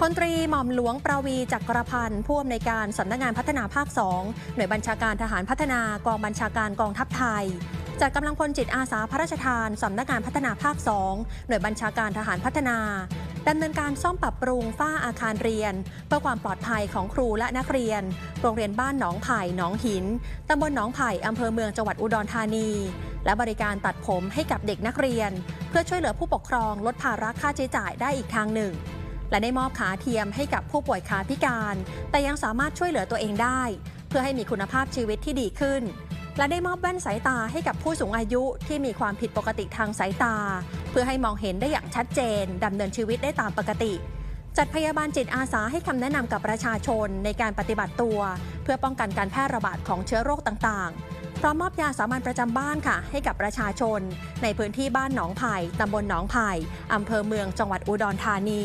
พลตรีหม่อมหลวงประวีจักรพันธ์ผู้อำนวยการสำนักงานพัฒนาภาค 2 หน่วยบัญชาการทหารพัฒนากองบัญชาการกองทัพไทยจัดกำลังพลจิตอาสาพระราชทานสำนักงานพัฒนาภาค 2 หน่วยบัญชาการทหารพัฒนาดำเนินการซ่อมปรับปรุงฝ้าอาคารเรียน เพื่อความปลอดภัยของครูและนักเรียน โรงเรียนบ้านหนองไผ่หนองหินตำบลหนองไผ่อำเภอเมืองจังหวัดอุดรธานี และบริการตัดผมให้กับเด็กนักเรียน เพื่อช่วยเหลือผู้ปกครองลดภาระค่าใช้จ่ายได้อีกทางหนึ่ง และได้มอบขาเทียมให้กับผู้ป่วยขาพิการ แต่ยังสามารถช่วยเหลือตัวเองได้ เพื่อให้มีคุณภาพชีวิตที่ดีขึ้น และได้มอบแว่นสายตาให้กับผู้สูงอายุที่มีความผิดปกติทางสายตา เพื่อให้มองเห็นได้อย่างชัดเจนดำเนินชีวิตได้ตามปกติ จัดพยาบาลจิตอาสาให้คำแนะนำกับประชาชนในการปฏิบัติตัว เพื่อป้องกันการแพร่ระบาดของเชื้อโรคต่างๆพร้อมมอบยาสามัญประจำบ้านค่ะ ให้กับประชาชน ในพื้นที่บ้านหนองไผ่ตำบลหนองไผ่อำเภอเมืองจังหวัดอุดรธานี